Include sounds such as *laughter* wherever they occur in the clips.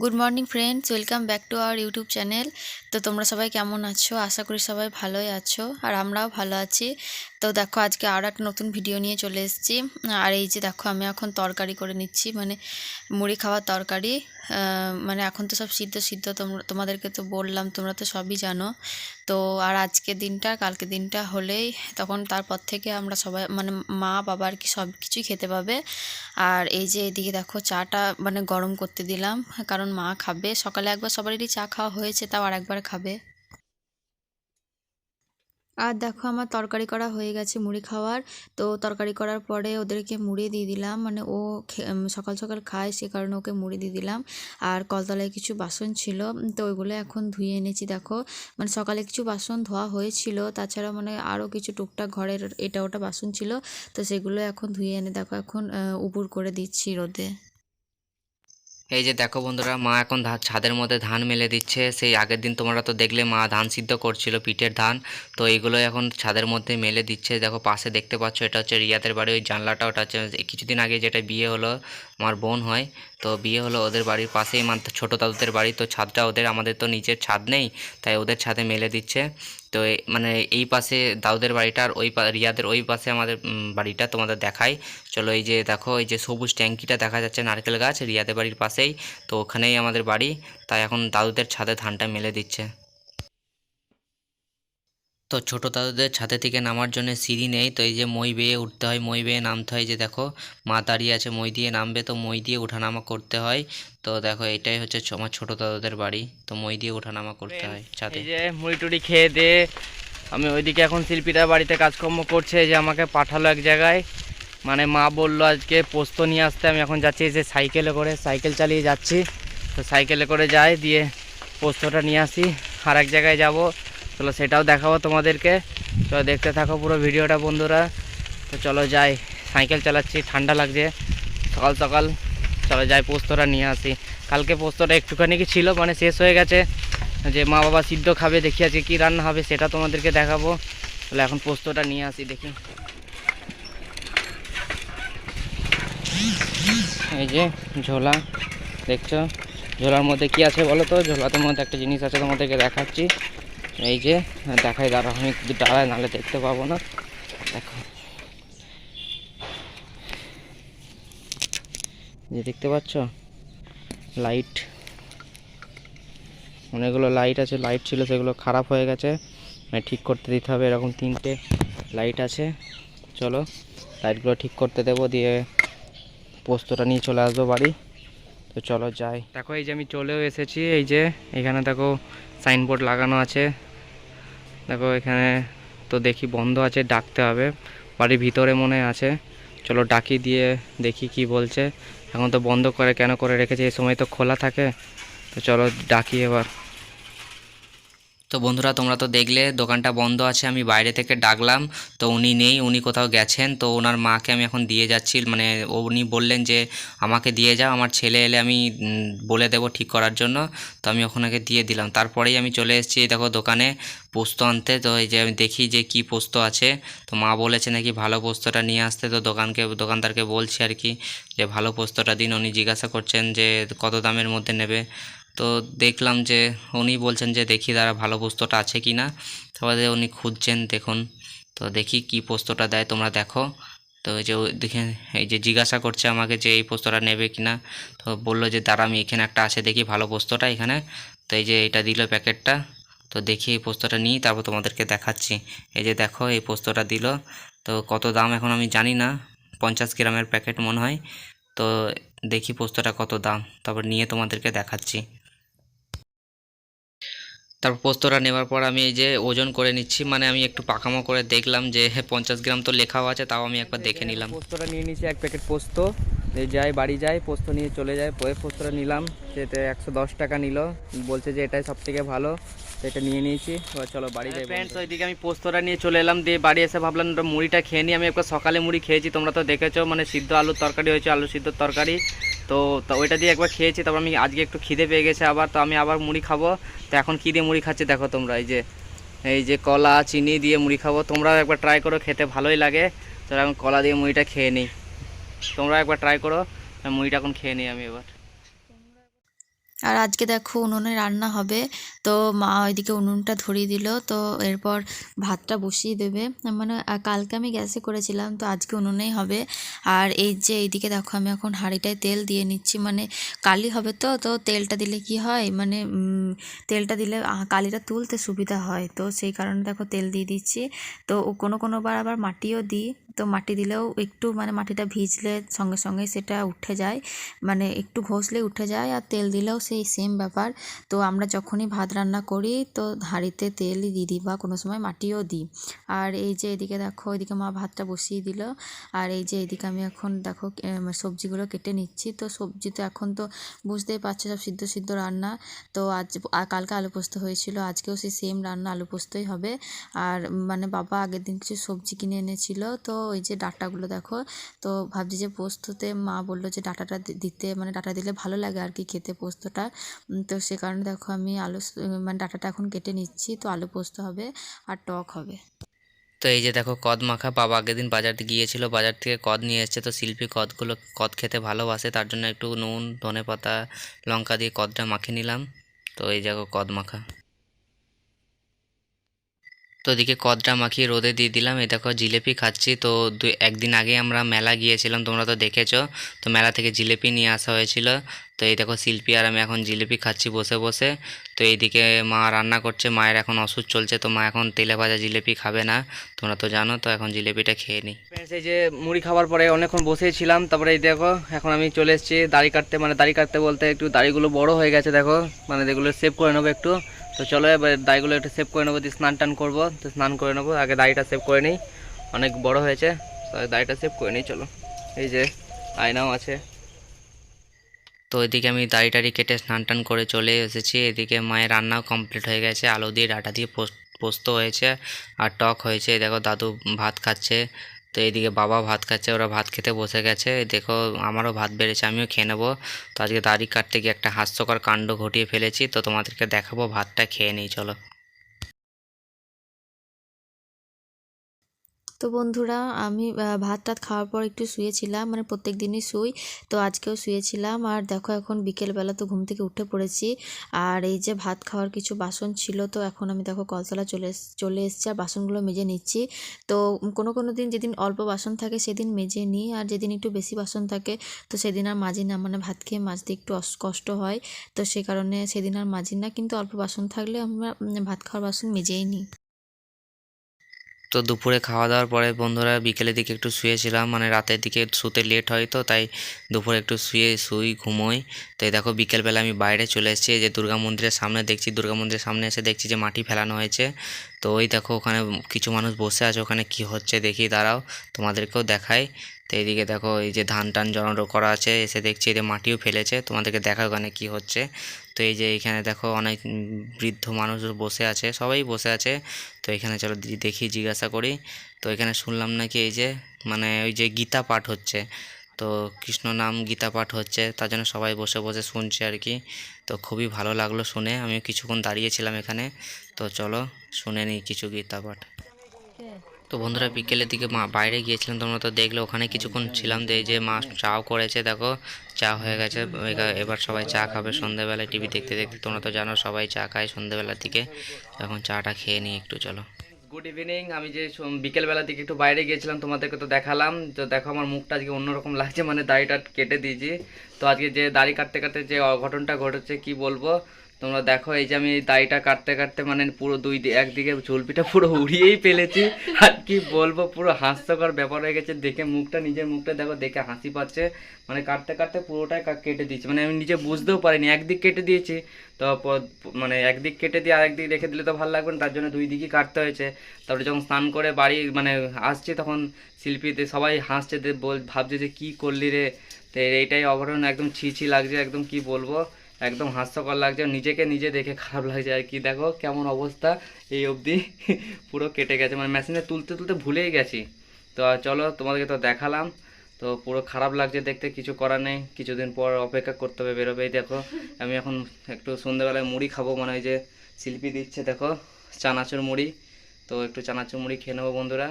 Good morning friends welcome back to our YouTube channel তো তোমরা সবাই কেমন আছো? আশা করি সবাই ভালোই আছো, আর আমরাও ভালো আছি। তো দেখো আজকে আরও একটা নতুন ভিডিও নিয়ে চলে এসেছি। আর এই যে দেখো, আমি এখন তরকারি করে নিচ্ছি মানে মুড়ি খাওয়ার তরকারি। মানে এখন তো সব সিদ্ধ সিদ্ধ তোমরা তোমাদেরকে তো বললাম, তোমরা তো সবই জানো। তো আর আজকে দিনটা, কালকে দিনটা হলেই তখন তারপর থেকে আমরা সবাই মানে মা, বাবা আর কি সব কিছুই খেতে পাবে। আর এই যে এদিকে দেখো, চাটা মানে গরম করতে দিলাম, কারণ মা খাবে। সকালে একবার সবারই চা খাওয়া হয়েছে, তাও আর একবার খাবে। আর দেখো আমার তরকারি করা হয়ে গেছে মুড়ি খাওয়ার। তো তরকারি করার পরে ওদেরকে মুড়ি দিয়ে দিলাম। মানে ও সকাল সকাল খায়, সে কারণে ওকে মুড়ি দিয়ে দিলাম। আর কলতলায় কিছু বাসন ছিল তো ওইগুলো এখন ধুয়ে এনেছি, দেখো। মানে সকালে কিছু বাসন ধোয়া হয়েছিল, তাছাড়া মানে আরও কিছু টুকটাক ঘরের এটা ওটা বাসন ছিল, তো সেগুলো এখন ধুয়ে এনে, দেখো, এখন উপুর করে দিচ্ছি রোদে। এই যে দেখো বন্ধুরা, মা এখন ছাদের মধ্যে ধান মেলে দিচ্ছে। সেই আগের দিন তোমরা তো দেখলে মা ধান সিদ্ধ করছিল, পিঠের ধান। তো এইগুলো এখন ছাদের মধ্যে মেলে দিচ্ছে। দেখো পাশে দেখতে পাচ্ছ, এটা হচ্ছে রিয়াদের বাড়ি, ওই জানলাটা, ওটা হচ্ছে কিছুদিন আগে যেটা বিয়ে হলো আমার বোন হয়, তো বিয়ে হলো ওদের বাড়ির পাশেই মানে ছোটো দাদুদের বাড়ি, তো ছাদটা ওদের, আমাদের তো নিচের ছাদ নেই, তাই ওদের ছাদে মেলে দিচ্ছে। তো মানে এই পাশে দাউদের বাড়িটা আর ওই রিয়াদের ওই পাশে আমাদের বাড়িটা তোমাদের দেখাই। চলো এই যে দেখো, এই যে সবুজ ট্যাঙ্কিটা দেখা যাচ্ছে, নারকেল গাছ, রিয়াদের বাড়ির পাশেই, তো ওখানেই আমাদের বাড়ি, তাই এখন দাদুদের ছাদে ধানটা মেলে দিচ্ছে। তো ছোটো দাদুদের ছাদে থেকে নামার জন্য সিঁড়ি নেই তো এই যে মই বেয়ে উঠতে হয় মই বেয়ে নামতে হয় যে দেখো মা দাঁড়িয়ে আছে মই দিয়ে নামবে তো মই দিয়ে ওঠানামা করতে হয়। তো দেখো এটাই হচ্ছে আমার ছোটো দাদুদের বাড়ি তো মই দিয়ে ওঠানামা করতে হয় ছাদে। যে মুড়ি টুড়ি খেয়ে দে আমি ওইদিকে এখন শিল্পীরা বাড়িতে কাজকর্ম করছে যে আমাকে পাঠালো এক জায়গায়। মানে মা বলল আজকে পোস্ত নিয়ে আসতে আমি এখন যাচ্ছি যে সাইকেলে করে সাইকেল চালিয়ে যাচ্ছি। তো সাইকেলে করে যাই দিয়ে পোস্তটা নিয়ে আসি আর এক জায়গায় যাব। চলো সেটাও দেখাবো তোমাদেরকে। তো দেখতে থাকো পুরো ভিডিওটা বন্ধুরা। তো চলো যাই, সাইকেল চালাচ্ছি, ঠান্ডা লাগছে। সকাল সকাল, চলো যাই পোস্তটা নিয়ে আসি। কালকে পোস্তটা একটুখানি কি ছিল মানে শেষ হয়ে গেছে। যে মা বাবা সিদ্ধ খাবে, দেখি আজকে কী রান্না হবে, সেটা তোমাদেরকে দেখাবো। তাহলে এখন পোস্তটা নিয়ে আসি, দেখি। এই যে ঝোলা, দেখছ? ঝোলার মধ্যে কি আছে বলো তো? ঝোলাতে মধ্যে একটা জিনিস আছে তোমাদেরকে দেখাচ্ছি। এই যে, দেখাই দাঁড়া আমি দাঁড়ায় নাহলে দেখতে পাবো না। দেখো। যে দেখতে পাচ্ছ? লাইট। অনেকগুলো লাইট আছে, লাইট ছিল, সেগুলো খারাপ হয়ে গেছে। মানে ঠিক করতে দিতে হবে, এরকম তিনটে লাইট আছে। চলো, লাইটগুলো ঠিক করতে দেবো, দিয়ে পোস্তটা নিয়ে চলে আসব বাড়ি। তো চলো যাই। দেখো, এই যে আমি চলেও এসেছি, এই যে এখানে দেখো সাইনবোর্ড লাগানো আছে। দেখো, এখানে তো দেখি বন্ধ আছে, ডাকতে হবে। বাড়ির ভিতরে মনে আছে। চলো ডাকি দিয়ে দেখি কি বলছে। এখন তো বন্ধ করে কেন করে রেখেছে? এই সময় তো খোলা থাকে। তো চলো ডাকি এবার। তো বন্ধুরা, তোমরা তো দেখলে দোকানটা বন্ধ আছে, আমি বাইরে থেকে ডাকলাম। তো উনি নেই, উনি কোথাও গেছেন, তো ওনার মাকে আমি এখন দিয়ে যাচ্ছি। মানে উনি বললেন যে, আমাকে দিয়ে যাও, আমার ছেলে এলে আমি বলে দেবো ঠিক করার জন্য। তো আমি ওখানে দিয়ে দিলাম। তারপরেই আমি চলে এসেছি দেখো দোকানে পোস্ত আনতে। তো এই যে আমি দেখি যে কি পোস্ত আছে। তো মা বলেছে নাকি ভালো পোস্তটা নিয়ে আসতে। তো দোকানকে, দোকানদারকে বলছি আর কি যে, ভালো পোস্তটা দিন। উনি জিজ্ঞাসা করছেন যে, কত দামের মধ্যে নেবে? তো দেখলাম যে উনি বলছেন যে দেখি তারা ভালো পোস্তটা আছে কি না। তারপরে উনি খুঁজছেন দেখুন। তো দেখি কি পোস্তটা দেয়, তোমরা দেখো। তো এই যে দেখে, এই যে জিজ্ঞাসা করছে আমাকে যে এই পোস্তটা নেবে কি না। তো বলল যে দাঁড়া আমি এখানে একটা আছে, দেখি ভালো পোস্তটা এখানে। তো এই যে এটা দিল প্যাকেটটা। তো দেখি এই পোস্তটা নিই, তারপর তোমাদেরকে দেখাচ্ছি। এই যে দেখো, এই পোস্তটা দিল। তো কত দাম এখন আমি জানি না, পঞ্চাশ গ্রামের প্যাকেট মনে হয়। তো দেখি পোস্তটা কত দাম, তারপর নিয়ে তোমাদেরকে দেখাচ্ছি। তারপর পোস্তটা নেওয়ার পর আমি এই যে ওজন করে নিচ্ছি মানে আমি একটু পাকামো করে দেখলাম যে হ্যাঁ পঞ্চাশ গ্রাম তো লেখাও আছে তাও আমি একবার দেখে নিলাম। পোস্তটা নিয়ে নিয়েছি এক প্যাকেট পোস্ত। যাই বাড়ি যাই পোস্ত নিয়ে চলে যায় পরে পোস্তটা নিলাম। সেটা একশো দশ টাকা নিল। বলছে যে এটাই সব থেকে ভালো। এটা নিয়ে নিয়েছি। এবার চলো বাড়ি যাই ফ্রেন্ডস ওইদিকে আমি পোস্তটা নিয়ে চলে এলাম। দিয়ে বাড়ি এসে ভাবলাম ওটা মুড়িটা খেয়ে নিই। আমি একবার সকালে মুড়ি খেয়েছি তোমরা তো দেখেছ মানে সিদ্ধ আলুর তরকারি হয়েছে আলু সিদ্ধ তরকারি। তো ওইটা দিয়ে একবার খেয়েছি, তারপর আমি আজকে একটু খিদে পেয়ে গেছে আবার, তো আমি আবার মুড়ি খাব। তো এখন কী দিয়ে মুড়ি খাচ্ছি দেখো তোমরা, এই যে এই যে কলা, চিনি দিয়ে মুড়ি খাব। তোমরাও একবার ট্রাই করো, খেতে ভালোই লাগে। তো এখন কলা দিয়ে মুড়িটা খেয়ে নিই। তোমরা একবার ট্রাই করো, মুড়িটা এখন খেয়ে নিই আমি এবার। আর আজকে দেখো উনুনে রান্না হবে। তো মা ওইদিকে উনুনটা ধরিয়ে দিল। তো এরপর ভাতটা বসিয়ে দেবে। মানে কালকে আমি গ্যাসে করেছিলাম, তো আজকে উনুনেই হবে। আর এই যে এইদিকে দেখো, আমি এখন হাঁড়িটায় তেল দিয়ে নিচ্ছি। মানে কালি হবে তো তো তেলটা দিলে কি হয়? মানে তেলটা দিলে কালিটা তুলতে সুবিধা হয়। তো সেই কারণে দেখো তেল দিয়ে দিচ্ছি। তো কোনো কোনো বার আবার মাটিও দিই। তো মাটি দিলেও একটু মানে মাটিটা ভিজলে সঙ্গে সঙ্গে সেটা উঠে যায় মানে একটু ঘষলে উঠে যায় আর তেল দিলেও সেই সেম ব্যাপার। তো আমরা যখনই ভাত রান্না করি তো হাঁড়িতে তেলই দিয়ে দিই বা কোনো সময় মাটিও দিই। আর এই যে এদিকে দেখো, এদিকে মা ভাতটা বসিয়ে দিল। আর এই যে এদিকে আমি এখন দেখো সবজিগুলো কেটে নিচ্ছি। তো সবজি তো এখন তো বুঝতেই পারছ সব সিদ্ধ সিদ্ধ রান্না। তো আজ কালকে আলু পোস্ত হয়েছিল, আজকেও সেই সেম রান্না আলু পোস্তই হবে। আর মানে বাবা আগের দিন কিছু সবজি কিনে এনেছিল। তো ওই যে ডাঁটাগুলো দেখো। তো ভাবছি যে পোস্ততে মা বলল যে ডাটাটা দিতে মানে ডাটা দিলে ভালো লাগে আর কি খেতে পোস্তটা। তো সে কারণে দেখো আমি আলু মানে ডাটাটা এখন কেটে নিচ্ছি, তো আলু পোস্ত হবে আর টক হবে। তো এই যে দেখো কদ মাখা বাবা আগের দিন বাজার গিয়েছিল, বাজার থেকে কদ নিয়ে এসেছে। তো শিল্পী কদগুলো কদ খেতে ভালোবাসে, তার জন্য একটু নুন ধনে পাতা লঙ্কা দিয়ে কদটা মাখিয়ে নিলাম। তো এই দেখো কদ মাখা। তো এদিকে কদটা মাখিয়ে রোদে দিয়ে দিলাম। এই দেখো জিলেপি খাচ্ছি। তো দু, একদিন আগে আমরা মেলা গিয়েছিলাম, তোমরা তো দেখেছ। তো মেলা থেকে জিলেপি নিয়ে আসা হয়েছিল। তো এই দেখো শিল্পী আর আমি এখন জিলিপি খাচ্ছি বসে বসে। তো এইদিকে মা রান্না করছে, মায়ের এখন ওষুধ চলছে। তো মা এখন তেলে ভাজা জিলিপি খাবে না, তোমরা তো জানো। তো এখন জিলিপিটা খেয়ে নিই। এই যে মুড়ি খাবার পরে অনেকক্ষণ বসেই ছিলাম তারপরে এই দেখো, এখন আমি চলে এসেছি দাড়ি কাটতে। মানে দাড়ি কাটতে বলতে একটু দাড়িগুলো বড় হয়ে গেছে, দেখো। মানে যেগুলো সেভ করে নেব একটু। তো চলো এবার দাড়িগুলো একটু সেভ করে নেব, দিয়ে স্নান টান করব। তো স্নান করে নেব, আগে দাড়িটা সেভ করে নিই। অনেক বড় হয়েছে, তো দাড়িটা সেভ করে নিই, চলো। এই যে, আয়নাও আছে। তো এদিকে আমি দাড়ি টাড়ি কেটে স্নান টান করে চলে এসেছি। এদিকে মায়ের রান্নাও কমপ্লিট হয়ে গেছে। আলু দিয়ে, ডাটা দিয়ে পোস- পোস্ত হয়েছে, আর টক হয়েছে। দেখো, দাদু ভাত খাচ্ছে। তো এইদিকে বাবা ভাত খাচ্ছে, ওরা ভাত খেতে বসে গেছে। দেখো, আমারও ভাত বেড়েছে, আমিও খেয়ে নেব। তো আজকে দাড়ি কাটতে গিয়ে একটা হাস্যকর কাণ্ড ঘটিয়ে ফেলেছি, তো তোমাদেরকে দেখাবো, ভাতটা খেয়ে নিই, চলো। তো বন্ধুরা, আমি ভাত টাত খাওয়ার পর একটু শুয়েছিলাম মানে প্রত্যেক দিনই শুই। তো আজকেও শুয়েছিলাম, আর দেখো এখন বিকেলবেলা তো ঘুম থেকে উঠে পড়েছি। আর এই যে ভাত খাওয়ার কিছু বাসন ছিল, তো এখন আমি দেখো কলতলা চলে চলে এসেছি আর বাসনগুলো মেজে নিচ্ছি। তো কোনো কোনো দিন যেদিন অল্প বাসন থাকে সেদিন মেজে নিই, আর যেদিন একটু বেশি বাসন থাকে, তো সেদিন আর মাজি না মানে ভাত খেয়ে মাজতে একটু কষ্ট হয়। তো সে কারণে সেদিন আর মাজি না, কিন্তু অল্প বাসন থাকলে আমরা ভাত খাওয়ার বাসন মেজেই নিই। তো দুপুরে খাওয়া দাওয়ার পরে বন্ধুরা বিকেলের দিকে একটু শুয়েছিলাম মানে রাতের দিকে শুতে লেট হয় তো, তাই দুপুরে একটু শুয়ে শুই, ঘুমোই। তো এই দেখো বিকেলবেলা আমি বাইরে চলে এসেছি যে দুর্গা মন্দিরের সামনে দেখছি, দুর্গা মন্দিরের সামনে এসে দেখছি যে মাটি ফেলানো হয়েছে। তো ওই দেখো ওখানে কিছু মানুষ বসে আছে, ওখানে কি হচ্ছে দেখি, দাঁড়াও, তোমাদেরকেও দেখাই। তো এইদিকে দেখো এই যে ধান টান জড়ানো করা আছে, এসে দেখছি যে মাটিও ফেলেছে, তোমাদেরকে দেখা ওখানে কি হচ্ছে। তো এই যে এখানে দেখো অনেক বৃদ্ধ মানুষ বসে আছে, সবাই বসে আছে। তো এখানে চলো দেখি, জিজ্ঞাসা করি। তো এখানে শুনলাম নাকি এই যে মানে ওই যে গীতা পাঠ হচ্ছে। তো কৃষ্ণ নাম গীতা পাঠ হচ্ছে, তার জন্য সবাই বসে বসে শুনছে আর কি। তো খুবই ভালো লাগল শুনে, আমিও কিছুক্ষণ দাঁড়িয়েছিলাম এখানে। তো চলো শুনে নিই কিছু গীতা পাঠ। তো বন্ধুরা বিকেলের দিকে মা বাইরে গিয়েছিলাম, তোমরা তো দেখলে ওখানে কিছুক্ষণ ছিলাম যে যে মা চাও করেছে, দেখো, চা হয়ে গেছে। এবার সবাই চা খাবে সন্ধ্যেবেলায় টিভি দেখতে দেখতে, তোমরা তো জানো সবাই চা খায় সন্ধ্যেবেলার দিকে। এখন চাটা খেয়ে নিই একটু, চলো। গুড ইভিনিং আমি যে বিকেলবেলার দিকে একটু বাইরে গিয়েছিলাম, তোমাদেরকে তো দেখালাম। তো দেখো, আমার মুখটা আজকে অন্যরকম লাগছে মানে দাড়িটা কেটে দিয়েছি। তো আজকে যে দাড়ি কাটতে কাটতে যে অঘটনটা ঘটেছে, কি বলব? তোমরা দেখো, এই যে আমি দাড়িটা কাটতে কাটতে মানে পুরো দুই একদিকে ঝুলপিটা পুরো উড়িয়েই ফেলেছি। আর কি বলব, পুরো হাস্যকর ব্যাপার হয়ে গেছে। দেখে মুখটা, নিজের মুখটা দেখো, দেখে হাসি পাচ্ছে। মানে কাটতে কাটতে পুরোটাই কেটে দিয়েছি মানে আমি নিজে বুঝতেও পারিনি, একদিক কেটে দিয়েছি। তো মানে একদিক কেটে দিয়ে আরেকদিক রেখে দিলে তো ভালো লাগবে না, তার জন্য দুই দিকই কাটতে হয়েছে। তারপরে যখন স্নান করে বাড়ি মানে আসছি তখন শিল্পীতে সবাই হাসছে বল, ভাবছে যে কি করলি রে? তো এইটাই অঘটন একদম ছি ছি লাগছে, একদম কি বলব? একদম হাস্যকর লাগছে নিজেকে নিজে দেখে খারাপ লাগছে আর কি। দেখো কেমন অবস্থা এই অবধি। *laughs* পুরো কেটে গেছে। মানে মেশিনে তুলতে তুলতে ভুলেই গেছি। তো চলো তোমাদেরকে তো দেখালাম। তো পুরো খারাপ লাগছে দেখতে, কিছু করার নেই। কিছুদিন পর অপেক্ষা করতে হবে বেরোবে এই দেখো। আমি এখন একটু সন্ধ্যেবেলায় মুড়ি খাব মানে ওই যে শিল্পী দিচ্ছে, দেখো, চানাচুর মুড়ি। তো একটু চানাচুর মুড়ি খেয়ে নেব বন্ধুরা।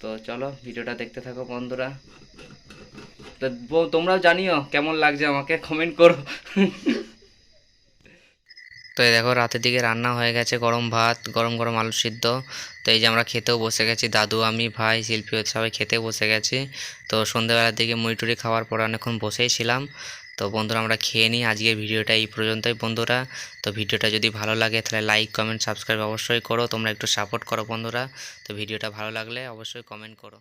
তো চলো ভিডিওটা দেখতে থাকো বন্ধুরা। তো তোমরাও জানিও কেমন লাগছে আমাকে কমেন্ট করো। *laughs* তো এই দেখো রাতের দিকে রান্না হয়ে গেছে গরম ভাত, গরম গরম আলু সিদ্ধ। তো এই যে আমরা খেতেও বসে গেছি, দাদু, আমি, ভাই, শিল্পী সবাই খেতে বসে গেছি। তো সন্ধ্যেবেলার দিকে মুড়ি খাওয়ার পর অনেকক্ষণ বসেই ছিলাম। তো বন্ধুরা আমরা খেয়ে নিই আজকের ভিডিওটা এই পর্যন্তই বন্ধুরা। তো ভিডিওটা যদি ভালো লাগে তাহলে লাইক কমেন্ট সাবস্ক্রাইব অবশ্যই করো। তোমরা একটু সাপোর্ট করো বন্ধুরা। তো ভিডিওটা ভালো লাগলে অবশ্যই কমেন্ট করো।